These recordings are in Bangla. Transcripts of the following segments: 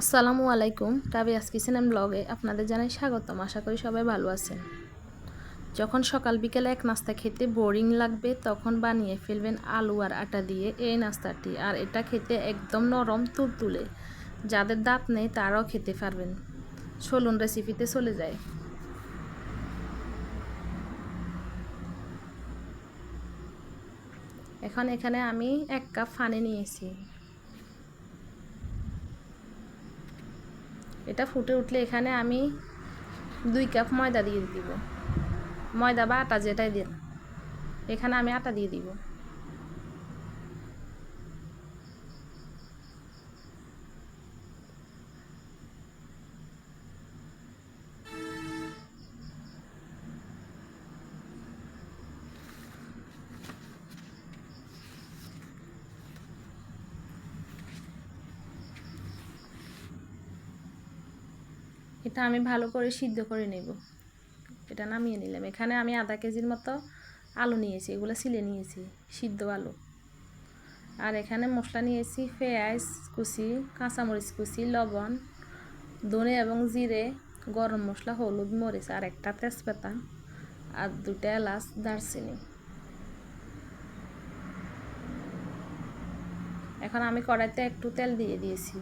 আসসালামু আলাইকুম রাবিয়াস কিচেন অ্যান্ড ব্লগে আপনাদের জানাই স্বাগতম। আশা করি সবাই ভালো আছেন। যখন সকাল বিকেলে এক নাস্তা খেতে বোরিং লাগবে, তখন বানিয়ে ফেলবেন আলু আর আটা দিয়ে এই নাস্তাটি। আর এটা খেতে একদম নরম, তুলতুলে। যাদের দাঁত নেই, তারাও খেতে পারবেন। চলুন রেসিপিতে চলে যায় এখন এখানে আমি এক কাপ পানি নিয়েছি। এটা ফুটে উঠলে এখানে আমি দুই কাপ ময়দা দিয়ে দিব। ময়দা বা আটা যেটাই দিন, এখানে আমি আটা দিয়ে দিব। এটা আমি ভালো করে সিদ্ধ করে নেব। এটা নামিয়ে নিলাম। এখানে আমি আধা কেজির মতো আলু নিয়েছি, এগুলো সিলে নিয়েছি, সিদ্ধ আলু। আর এখানে মশলা নিয়েছি পেঁয়াজ কুচি, কাঁচামরিচ কুচি, লবণ, ধনে এবং জিরে, গরম মশলা, হলুদ মরিচ আর একটা তেজপাতা আর দুটা এলাচ, দারচিনি। এখন আমি কড়াইতে একটু তেল দিয়ে দিয়েছি।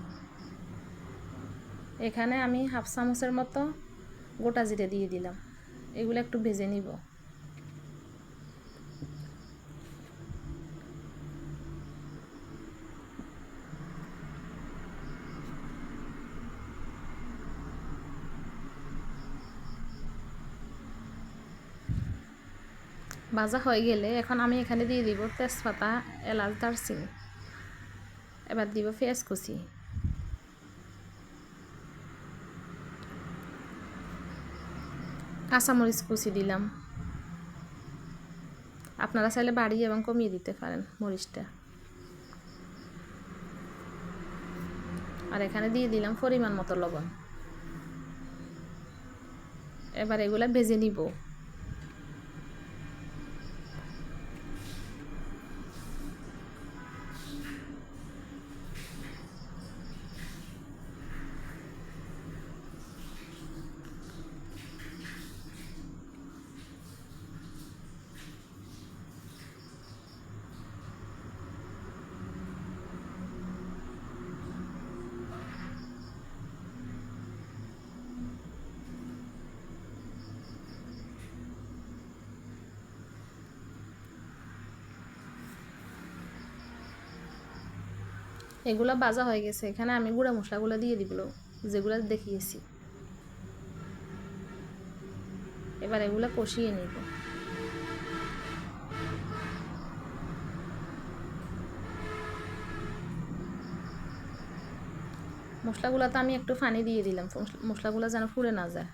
এখানে আমি হাফ চামচের মতো গোটা জিরে দিয়ে দিলাম। এগুলো একটু ভেজে নিব। ভাজা হয়ে গেলে এখন আমি এখানে দিয়ে দিব তেজপাতা, এলাচ, দারচিনি। এবার দিব পেঁয়াজ কুচি। কাঁচামরিচ কুচি দিলাম। আপনারা চাইলে বাড়িয়ে এবং কমিয়ে দিতে পারেন মরিচটা। আর এখানে দিয়ে দিলাম পরিমাণ মতো লবণ। এবার এগুলা ভেজে নিব। এগুলো বাজা হয়ে গেছে, এখানে আমি গুঁড়া মশলাগুলো দিয়ে দিব যেগুলো দেখিয়েছি। এবার এগুলো কষিয়ে নিব। মশলাগুলো তো আমি একটু পানি দিয়ে দিলাম মশলাগুলো যেন ফুলে না যায়।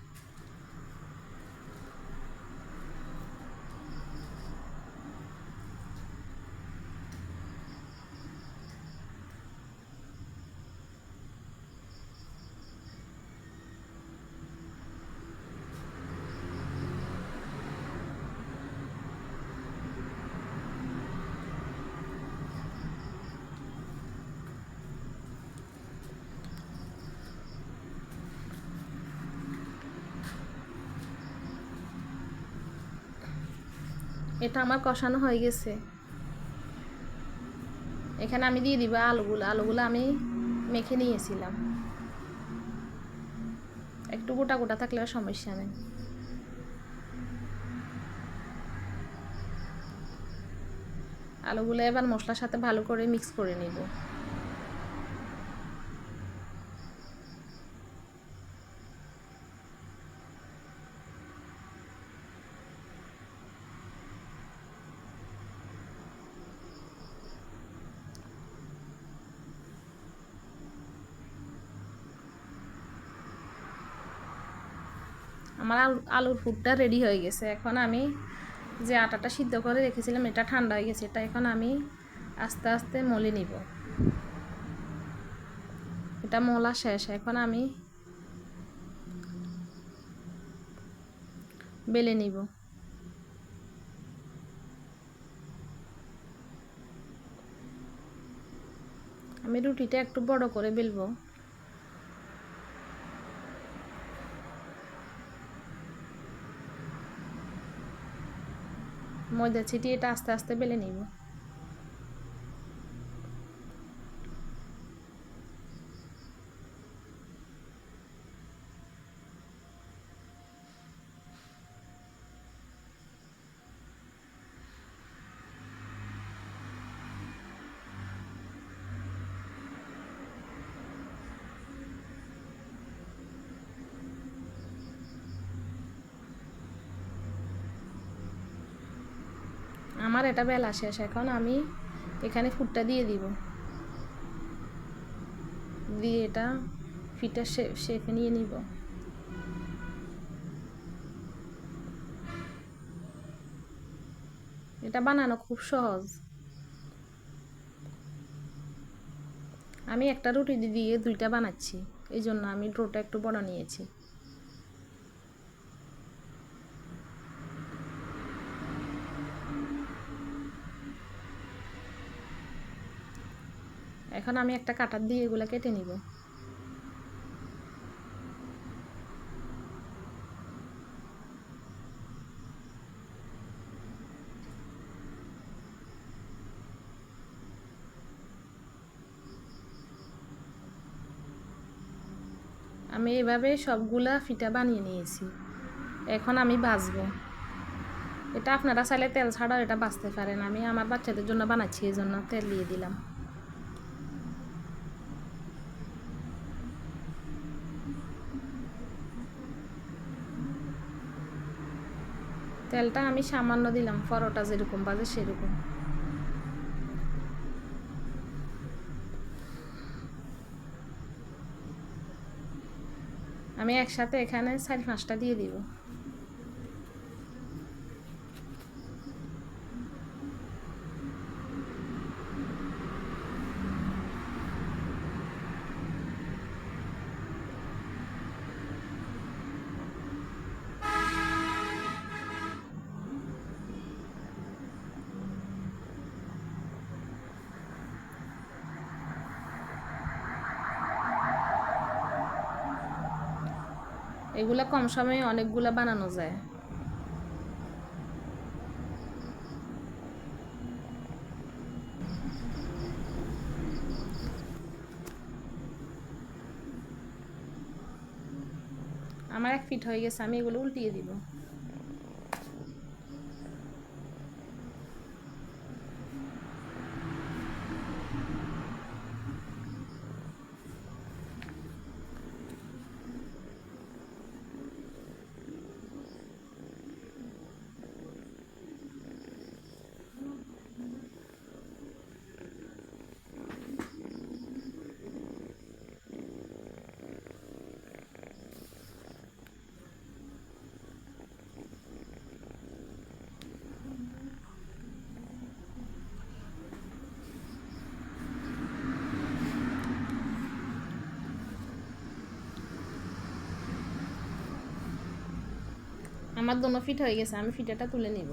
এটা আমার কষানো হয়ে গেছে। এখানে আমি দিয়ে দিব আলুগুলো। আলুগুলো আমি মেখে নিয়েছিলাম। একটু গোটা গোটা থাকলে সমস্যা নেই। আলুগুলো এবার মশলার সাথে ভালো করে মিক্স করে নিব। আমার আলু, আলুর ফুটটা রেডি হয়ে গেছে। এখন আমি যে আটাটা সিদ্ধ করে রেখেছিলাম, এটা ঠান্ডা হয়ে গেছে, এটা এখন আমি আস্তে আস্তে মলে নিব। এটা মলা শেষ, এখন আমি বেলে নিব। আমি রুটিটা একটু বড় করে বেলবো। ময়দা ছিটিয়ে এটা আস্তে আস্তে বেলে নিব। আমার এটা বেলা শেষ, এখন আমি এখানে ফুটটা দিয়ে দিব। দিয়ে এটা ফিটার শেপে নিয়ে নিব। এটা বানানো খুব সহজ। আমি একটা রুটি দিয়ে দুইটা বানাচ্ছি, এই জন্য আমি ডোটা একটু বড় নিয়েছি। এখন আমি একটা কাটার দিয়ে এগুলো কেটে নিব। আমি এভাবে সবগুলা ফিটা বানিয়ে নিয়েছি। এখন আমি ভাজবো এটা আপনারা চাইলে তেল ছাড়াও এটা বাঁচতে পারেন। আমি আমার বাচ্চাদের জন্য বানাচ্ছি এই জন্য তেল দিয়ে দিলাম। তেলটা আমি সামান্য দিলাম, পরোটা যেরকম বাজে সেরকম। আমি একসাথে এখানে চারি পাঁচটা দিয়ে দিব। এগুলা কম সময়ে অনেকগুলা বানানো যায়। আমার এক ফিট হয়ে গেছে, আমি এগুলো উল্টিয়ে দিব। আমার দোনো ফিট হয়ে গেছে, আমি ফিটাটা তুলে নিব।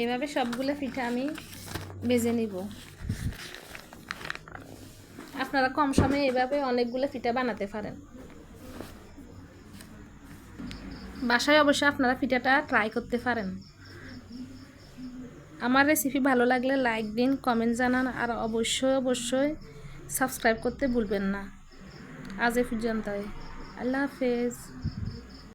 এইভাবে সবগুলো পিঠা আমি বেজে নিব। আপনারা কম সময়ে এভাবে অনেকগুলো পিঠা বানাতে পারেন। বাসায় অবশ্যই আপনারা পিঠাটা ট্রাই করতে পারেন। আমার রেসিপি ভালো লাগলে লাইক দিন কমেন্ট জানান আর অবশ্যই অবশ্যই সাবস্ক্রাইব করতে ভুলবেন না। আজ এ পর্যন্তই। আল্লাহ হাফেজ।